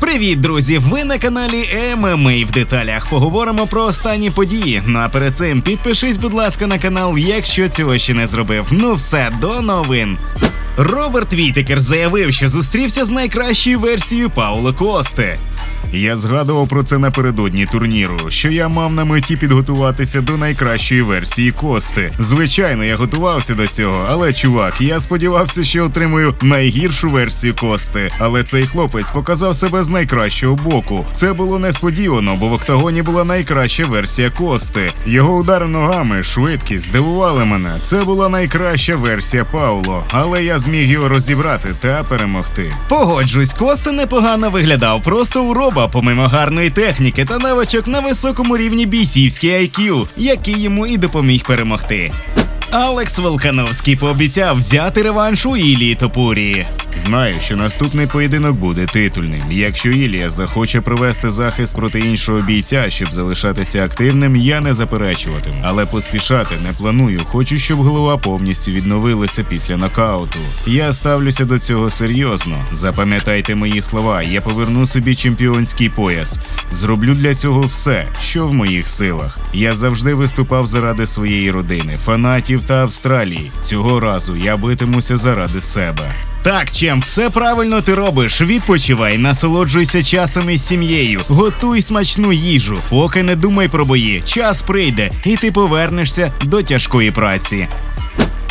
Привіт, друзі! Ви на каналі ММА в деталях. Поговоримо про останні події. Ну а перед цим підпишись, будь ласка, на канал, якщо цього ще не зробив. Ну все, до новин. Роберт Вітекер заявив, що зустрівся з найкращою версією Пауло Кости. Я згадував про це напередодні турніру, що я мав на меті підготуватися до найкращої версії Кости. Звичайно, я готувався до цього, але чувак, я сподівався, що отримую найгіршу версію Кости. Але цей хлопець показав себе з найкращого боку. Це було несподівано, бо в октагоні була найкраща версія Кости. Його удари ногами, швидкість здивували мене. Це була найкраща версія Пауло, але я зміг його розібрати та перемогти. Погоджусь, Коста непогано виглядав, просто уроба, помимо гарної техніки та навичок на високому рівні бійцівський IQ, який йому і допоміг перемогти. Алекс Волкановський пообіцяв взяти реванш у Ілії Топурії. Знаю, що наступний поєдинок буде титульним. Якщо Ілія захоче провести захист проти іншого бійця, щоб залишатися активним, я не заперечуватиму. Але поспішати не планую. Хочу, щоб голова повністю відновилася після нокауту. Я ставлюся до цього серйозно. Запам'ятайте мої слова. Я поверну собі чемпіонський пояс. Зроблю для цього все, що в моїх силах. Я завжди виступав заради своєї родини, фанатів та Австралії. Цього разу я битимуся заради себе. Так, Чем, все правильно ти робиш. Відпочивай, насолоджуйся часом із сім'єю, готуй смачну їжу, поки не думай про бої. Час прийде, і ти повернешся до тяжкої праці.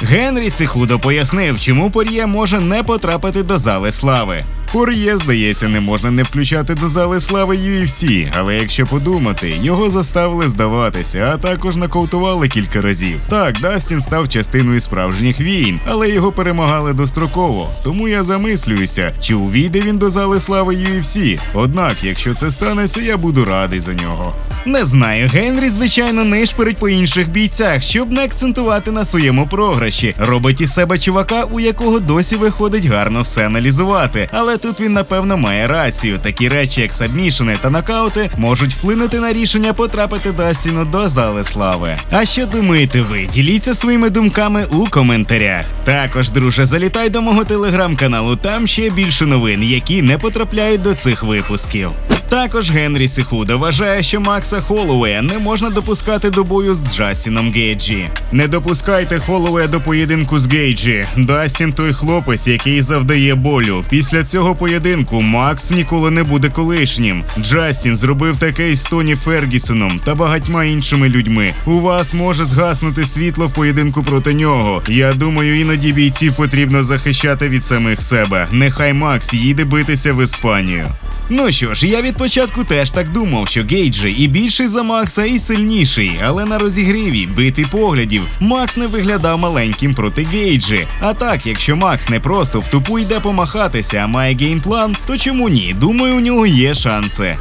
Генрі Сихудо пояснив, чому Пор'є може не потрапити до зали слави. Пор'є, здається, не можна не включати до зали слави UFC, але якщо подумати, його заставили здаватися, а також нокаутували кілька разів. Так, Дастін став частиною справжніх війн, але його перемагали достроково. Тому я замислююся, чи увійде він до зали слави UFC. Однак, якщо це станеться, я буду радий за нього. Не знаю, Генрі, звичайно, нишпорить по інших бійцях, щоб не акцентувати на своєму програші. Робить із себе чувака, у якого досі виходить гарно все аналізувати. Але тут він, напевно, має рацію. Такі речі, як сабмішини та нокаути, можуть вплинути на рішення потрапити Дастіну до зали слави. А що думаєте ви? Діліться своїми думками у коментарях. Також, друже, залітай до мого телеграм-каналу, там ще більше новин, які не потрапляють до цих випусків. Також Генрі Сихуда вважає, що Макса Холлоуея не можна допускати до бою з Джастіном Гейджі. Не допускайте Холлоуея до поєдинку з Гейджі. Дастін той хлопець, який завдає болю. Після цього поєдинку Макс ніколи не буде колишнім. Джастін зробив таке із Тоні Фергісоном та багатьма іншими людьми. У вас може згаснути світло в поєдинку проти нього. Я думаю, іноді бійців потрібно захищати від самих себе. Нехай Макс їде битися в Іспанію. Ну що ж, я від початку теж так думав, що Гейджі і більший за Макса, і сильніший, але на розігріві, битві поглядів, Макс не виглядав маленьким проти Гейджі. А так, якщо Макс не просто в тупу йде помахатися, а має геймплан, то чому ні? Думаю, у нього є шанси.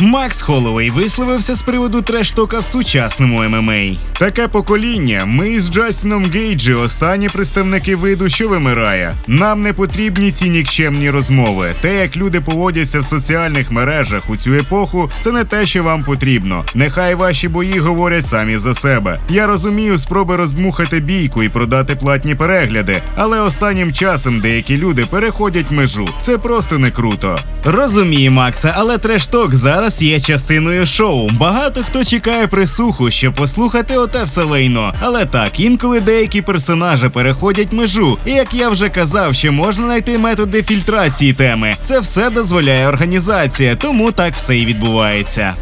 Макс Холлоуей висловився з приводу трештока в сучасному ММА. Таке покоління. Ми з Джастіном Гейджі останні представники виду, що вимирає. Нам не потрібні ці нікчемні розмови. Те, як люди поводяться в соціальних мережах у цю епоху, це не те, що вам потрібно. Нехай ваші бої говорять самі за себе. Я розумію спроби роздмухати бійку і продати платні перегляди, але останнім часом деякі люди переходять межу. Це просто не круто. Розумію, Макса, але трешток зараз є частиною шоу. Багато хто чекає присуху, щоб послухати оте все лайно. Але так, інколи деякі персонажі переходять межу. І як я вже казав, що можна знайти методи фільтрації теми. Це все дозволяє організація, тому так все і відбувається.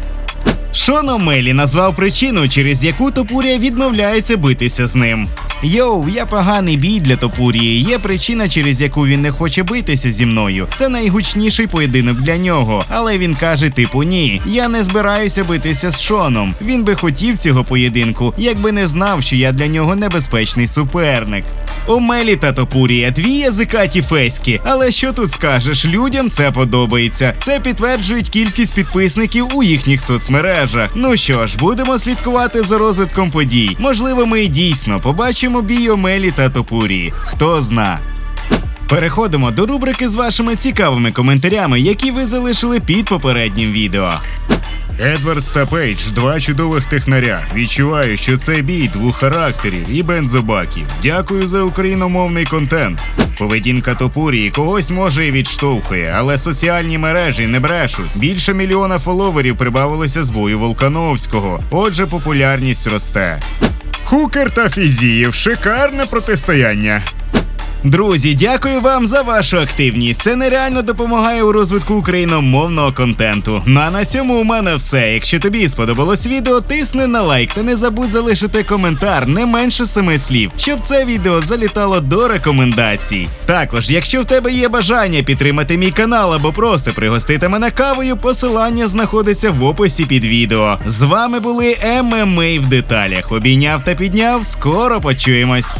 Шон Омелі назвав причину, через яку Топурія відмовляється битися з ним. Йоу, я поганий бій для Топурії. Є причина, через яку він не хоче битися зі мною. Це найгучніший поєдинок для нього. Але він каже: типу, ні, я не збираюся битися з Шоном. Він би хотів цього поєдинку, якби не знав, що я для нього небезпечний суперник. Омелі та Топурія дві язикаті феськи. Але що тут скажеш? Людям це подобається. Це підтверджують кількість підписників у їхніх соцмережах. Ну що ж, будемо слідкувати за розвитком подій. Можливо, ми і дійсно побачимо бій Омелі та Топурії. Хто зна. Переходимо до рубрики з вашими цікавими коментарями, які ви залишили під попереднім відео. Едвардс та Пейдж два чудових технаря. Відчуваю, що це бій двох характерів і бензобаків. Дякую за україномовний контент. Поведінка Топурії когось може і відштовхує, але соціальні мережі не брешуть. Більше мільйона фоловерів прибавилося з бою Волкановського. Отже, популярність росте. Хукер та Фізіїв шикарне протистояння. Друзі, дякую вам за вашу активність. Це нереально допомагає у розвитку україномовного контенту. Ну а на цьому у мене все. Якщо тобі сподобалось відео, тисни на лайк та не забудь залишити коментар не менше семи слів, щоб це відео залітало до рекомендацій. Також, якщо в тебе є бажання підтримати мій канал або просто пригостити мене кавою, посилання знаходиться в описі під відео. З вами були ММА в деталях. Обійняв та підняв. Скоро почуємось.